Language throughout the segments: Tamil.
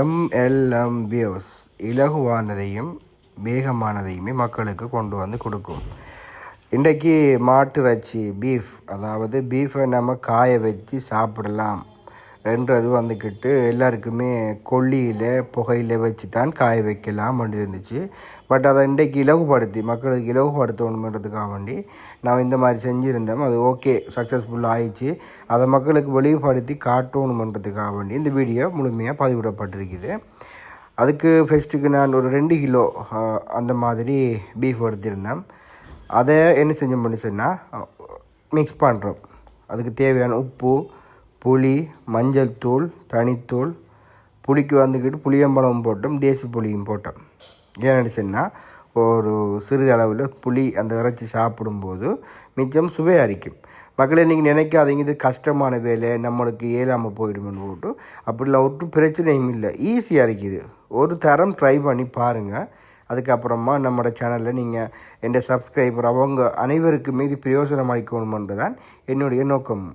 எம்எல்எம் பியோஸ் இலகுவானதையும் வேகமானதையுமே மக்களுக்கு கொண்டு வந்து கொடுக்கும். இன்றைக்கு மாட்டு இறைச்சி பீஃப் அதாவது பீஃபை நம்ம காய வச்சு சாப்பிடலாம். என்றது வந்துக்கிட்டு எல்லாருக்குமே கொல்லியில் புகையில் வச்சு தான் காய வைக்கலாம் அப்படி இருந்துச்சு. பட் அதை இன்றைக்கு இலகுபடுத்தி மக்களுக்கு இலகுபடுத்தணுன்றதுக்காக வேண்டி நான் இந்த மாதிரி செஞ்சுருந்தோம். அது ஓகே சக்ஸஸ்ஃபுல் ஆயிடுச்சு. அதை மக்களுக்கு வெளிப்படுத்தி காட்டணுமன்றதுக்காக வேண்டி இந்த வீடியோ முழுமையாக பதிவிடப்பட்டிருக்குது. அதுக்கு ஃபஸ்ட்டுக்கு நான் ஒரு ரெண்டு கிலோ அந்த மாதிரி பீஃப் எடுத்திருந்தேன். அதை என்ன செஞ்சோம்னு சொன்னால் மிக்ஸ் பண்ணுறோம் அதுக்கு தேவையான உப்பு புளி மஞ்சள் தூள் தனித்தூள் புளிக்கு வந்துக்கிட்டு புளியம்பழம் போட்டோம் தேசி புளியும் போட்டோம். ஏன்னு சொன்னால் ஒரு சிறிதளவில் புளி அந்த இறைச்சி சாப்பிடும்போது மிச்சம் சுவை அரிக்கும். மக்களை நீங்கள் நினைக்காதீங்க இது கஷ்டமான வேலை நம்மளுக்கு ஏழாமல் போயிடுமென்னு போட்டு அப்படிலாம் ஒட்டும் பிரச்சனையும் இல்லை. ஈஸியாக இருக்குது. ஒரு தரம் ட்ரை பண்ணி பாருங்கள் அதுக்கப்புறமா நம்மளோட சேனலில் நீங்கள் எந்த சப்ஸ்கிரைபர் அவங்க அனைவருக்குமே இது பிரயோஜனம் அளிக்கணுமென்று தான் என்னுடைய நோக்கம்.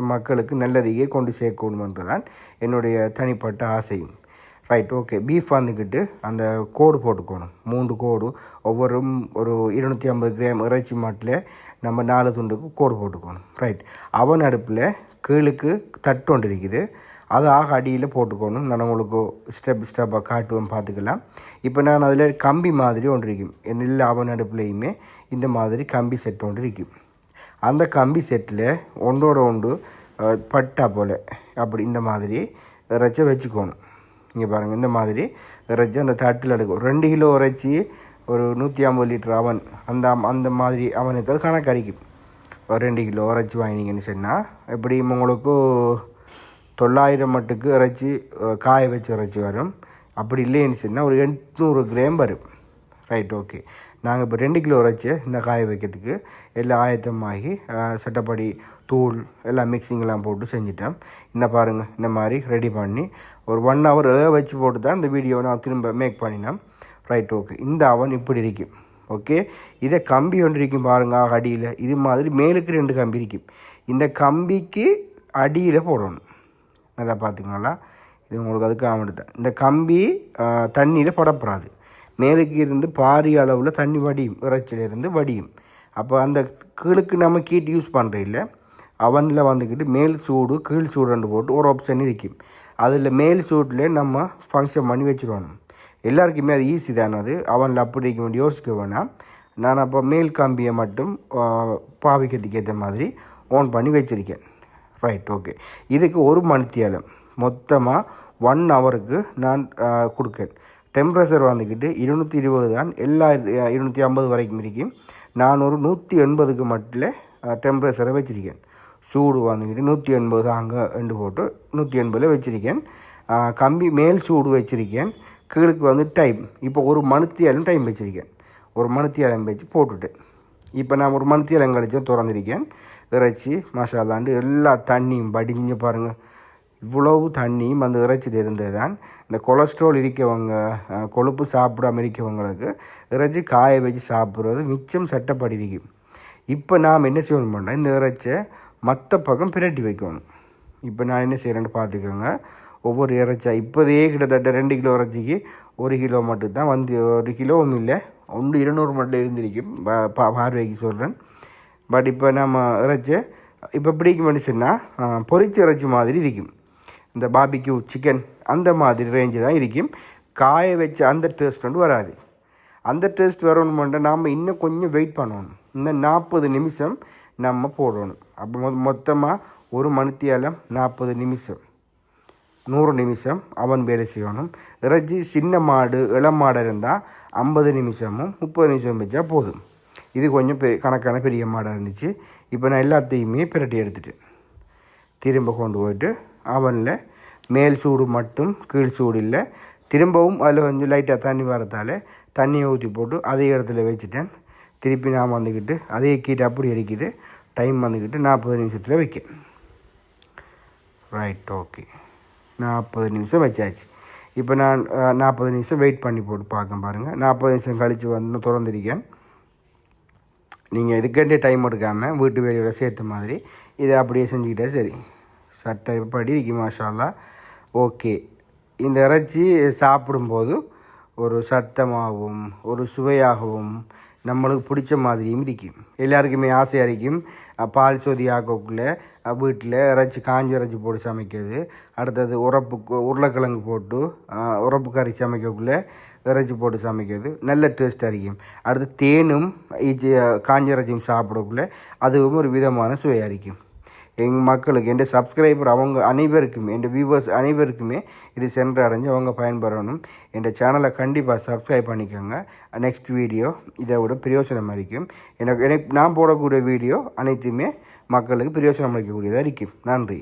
மக்களுக்கு நல்லதையே கொண்டு சேர்க்கணும் தான் என்னுடைய தனிப்பட்ட ஆசையும் ரைட் ஓகே பீஃப் வந்துக்கிட்டு அந்த கோடு போட்டுக்கணும். மூன்று கோடு. ஒவ்வொரு ஒரு இருநூற்றி ஐம்பது கிராம் இறைச்சி மாட்டில் நம்ம நாலு துண்டுக்கு கோடு போட்டுக்கணும். ரைட் அவன் அடுப்பில் கீழுக்கு தட்டு ஒன்று இருக்குது. அது ஆக அடியில் போட்டுக்கணும். நான் உங்களுக்கு ஸ்டெப் ஸ்டெப்பாக காட்டுவேன் பார்த்துக்கலாம். இப்போ நான் அதில் கம்பி மாதிரி ஒன்று இருக்கும் எல்லா அவன் அடுப்புலையுமே இந்த மாதிரி கம்பி செட் ஒன்று இருக்கும் அந்த கம்பி செட்டில் ஒன்றோட ஒன்று பட்டா போல். அப்படி இந்த மாதிரி இறைச்சி வச்சுக்கோணும். இங்கே பாருங்கள் இந்த மாதிரி இறைச்சி அந்த தட்டில் எடுக்கும். ரெண்டு கிலோ இறைச்சி ஒரு நூற்றி ஐம்பது லிட்டர் அவன் அந்த அந்த மாதிரி அவனுக்கு அது கணக்கு அரிக்கும். ஒரு ரெண்டு கிலோ இறைச்சி வாங்கினீங்கன்னு சொன்னால் எப்படி உங்களுக்கு தொள்ளாயிரம் மட்டுக்கு இறைச்சி காய வச்சு இறைச்சி வரும். அப்படி இல்லைன்னு சொன்னால் ஒரு எட்நூறு கிராம் வரும். ரைட் ஓகே நாங்கள் இப்போ ரெண்டு கிலோ வச்சு இந்த காய வைக்கிறதுக்கு எல்லாம் ஆயத்தமாகி சட்டப்படி தூள் எல்லாம் மிக்சிங்கெல்லாம் போட்டு செஞ்சிட்டோம். இந்த பாருங்கள் இந்த மாதிரி ரெடி பண்ணி ஒரு ஒன் ஹவர் வச்சு போட்டு தான் இந்த வீடியோவை நான் திரும்ப மேக் பண்ணினேன். ரைட் ஓகே இந்த அவன் இப்படி இருக்கும் ஓகே இதை கம்பி ஒன்று இருக்கும் பாருங்க அடியில். இது மாதிரி மேலுக்கு ரெண்டு கம்பி இருக்கும் இந்த கம்பிக்கு அடியில் போடணும். நல்லா பார்த்துக்கோங்களா? இது உங்களுக்கு அதுக்கு ஆமடுத்தேன் இந்த கம்பி தண்ணியில் படப்படாது. மேலுக்கு இருந்து பாரிய அளவில் தண்ணி வடியும் இறைச்சியிலேருந்து வடியும். அப்போ அந்த கீழுக்கு நம்ம கீட் யூஸ் பண்ணுற இல்லை அவனில் வந்துக்கிட்டு மேல் சூடு கீழ் சூடுன்னு போட்டு ஒரு ஆப்ஷன் இருக்கும். அதில் மேல் சூட்டில் நம்ம ஃபங்க்ஷன் பண்ணி வச்சுருவோம் எல்லாருக்குமே அது ஈஸி தானே அது? அவனில் அப்படி இருக்க வேண்டிய யோசிக்க வேணாம். நான் அப்போ மேல் கம்பியை மட்டும் பாவிக்கிறதுக்கு ஏற்ற மாதிரி ஓன் பண்ணி வச்சுருக்கேன். ரைட் ஓகே இதுக்கு ஒரு மணித்தியாலம். மொத்தமாக ஒன் ஹவருக்கு நான் கொடுக்கேன். டெம்ப்ரேச்சர் வந்துக்கிட்டு இருநூற்றி இருபது தான் எல்லா இருநூற்றி ஐம்பது வரைக்கும் இருக்கும் நான் ஒரு நூற்றி எண்பதுக்கு மட்டும் டெம்ப்ரேச்சரை வச்சுருக்கேன். சூடு வந்துக்கிட்டு நூற்றி எண்பது அங்கே ரெண்டு போட்டு நூற்றி எண்பதில் வச்சுருக்கேன். கம்பி மேல் சூடு வச்சுருக்கேன். கீழுக்கு வந்து டைம் இப்போ ஒரு மணித்தியாலும் டைம் வச்சுருக்கேன். ஒரு மணித்தியாலம் வச்சு போட்டுட்டேன். இப்போ நான் ஒரு மணித்தியாலம் கழிச்சும் திறந்திருக்கேன். இறைச்சி மசாலாண்டு எல்லா தண்ணியும் படிஞ்சு பாருங்கள் இவ்வளவு தண்ணியும் அந்த இறைச்சியில் இருந்தது தான் இந்த கொலஸ்ட்ரால் இருக்கவங்க கொழுப்பு சாப்பிடாம இருக்கவங்களுக்கு இறைச்சி காய வச்சு சாப்பிட்றது மிச்சம் சட்டப்படி இருக்கும் இப்போ நாம் என்ன செய்யணும் பண்ணால் இந்த இறைச்சை மற்ற பக்கம் பிரட்டி வைக்கணும். இப்போ நான் என்ன செய்கிறேன்னு பார்த்துக்கோங்க. ஒவ்வொரு இறைச்சா இப்போதே கிட்டத்தட்ட ரெண்டு கிலோ இறைச்சிக்கு ஒரு கிலோ மட்டும் தான் வந்து ஒரு கிலோவும் இல்லை ஒன்று இருநூறு மட்டும் இருந்திருக்கும். பார்வைக்கு சொல்கிறேன் பட் இப்போ நம்ம இறைச்சி இப்போ பிடிக்கும் மனுஷன்னா பொரிச்ச இறைச்சி மாதிரி இருக்கும். இந்த பாபிக்யூ சிக்கன் அந்த மாதிரி ரேஞ்சு தான் இருக்கும். காய வச்ச அந்த டேஸ்ட் வந்து வராது. அந்த டேஸ்ட் வரணுமெண்டா நாம் இன்னும் கொஞ்சம் வெயிட் பண்ணணும். இன்னும் நாற்பது நிமிஷம் நம்ம போடணும். அப்போ மொ மொத்தமாக ஒரு மணித்தியாலம் நாற்பது நிமிஷம். நூறு நிமிஷம் அவன் வேலை செய்யணும். இறைச்சி சின்ன மாடு இளம் மாடு இருந்தால் ஐம்பது நிமிஷமும் முப்பது நிமிஷம் வச்சா போதும். இது கொஞ்சம் பெ கணக்கான பெரிய மாடாக இருந்துச்சு. இப்போ நான் எல்லாத்தையுமே பிரட்டி எடுத்துட்டேன். திரும்ப கொண்டு போயிட்டு அவனில் மேல் சூடு மட்டும் கீழ் சூடு இல்லை. திரும்பவும் அதில் கொஞ்சம் லைட்டாக தண்ணி வரத்தால் தண்ணியை ஊற்றி போட்டு அதே இடத்துல வச்சுட்டேன். திருப்பி நான் வந்துக்கிட்டு அதே கீட்டு அப்படி இருக்குது டைம் வந்துக்கிட்டு நாற்பது நிமிஷத்தில் வைக்க ரைட் ஓகே நாற்பது நிமிஷம் வச்சாச்சு. இப்போ நான் நாற்பது நிமிஷம் வெயிட் பண்ணி போட்டு பார்க்க பாருங்கள் நாற்பது நிமிஷம் கழித்து வந்து திறந்துருக்கேன். நீங்கள் இதுக்கண்டே டைம் எடுக்காமல் வீட்டு வேலையோட சேர்த்த மாதிரி இதை அப்படியே செஞ்சுக்கிட்டே சரி. சட்டப்படி இருக்கு மாஷாலா ஓகே. இந்த இறைச்சி சாப்பிடும்போது ஒரு சத்தமாகவும் ஒரு சுவையாகவும் நம்மளுக்கு பிடிச்ச மாதிரியும் இருக்கும் எல்லாருக்குமே ஆசையாக இருக்கும் பால் சொதி ஆக்கக்குள்ளே வீட்டில் இறைச்சி காஞ்சி இறைச்சி போட்டு சமைக்கிறது. அடுத்தது உரப்பு உருளைக்கிழங்கு போட்டு உரப்பு கறி சமைக்கக்குள்ளே இறைச்சி போட்டு சமைக்கிறது. நல்ல டேஸ்ட்டாக இருக்கும் அடுத்து தேனும் காஞ்சி இறைச்சியும் சாப்பிடக்குள்ளே அதுவும் ஒரு விதமான சுவையாக இருக்கும் எங்கள் மக்களுக்கு என் சப்ஸ்கிரைபர் அவங்க அனைவருக்குமே என் வியூவர்ஸ் அனைவருக்குமே இது சென்றடைஞ்சு அவங்க பயன்பெறணும். என் சேனலை கண்டிப்பாக சப்ஸ்கிரைப் பண்ணிக்கோங்க. நெக்ஸ்ட் வீடியோ இதை விட பிரயோஜனம் இருக்கும் எனக்கு எனக்கு நான் போடக்கூடிய வீடியோ அனைத்துமே மக்களுக்கு பிரயோஜனம் அளிக்கக்கூடியதாக இருக்கும். நன்றி.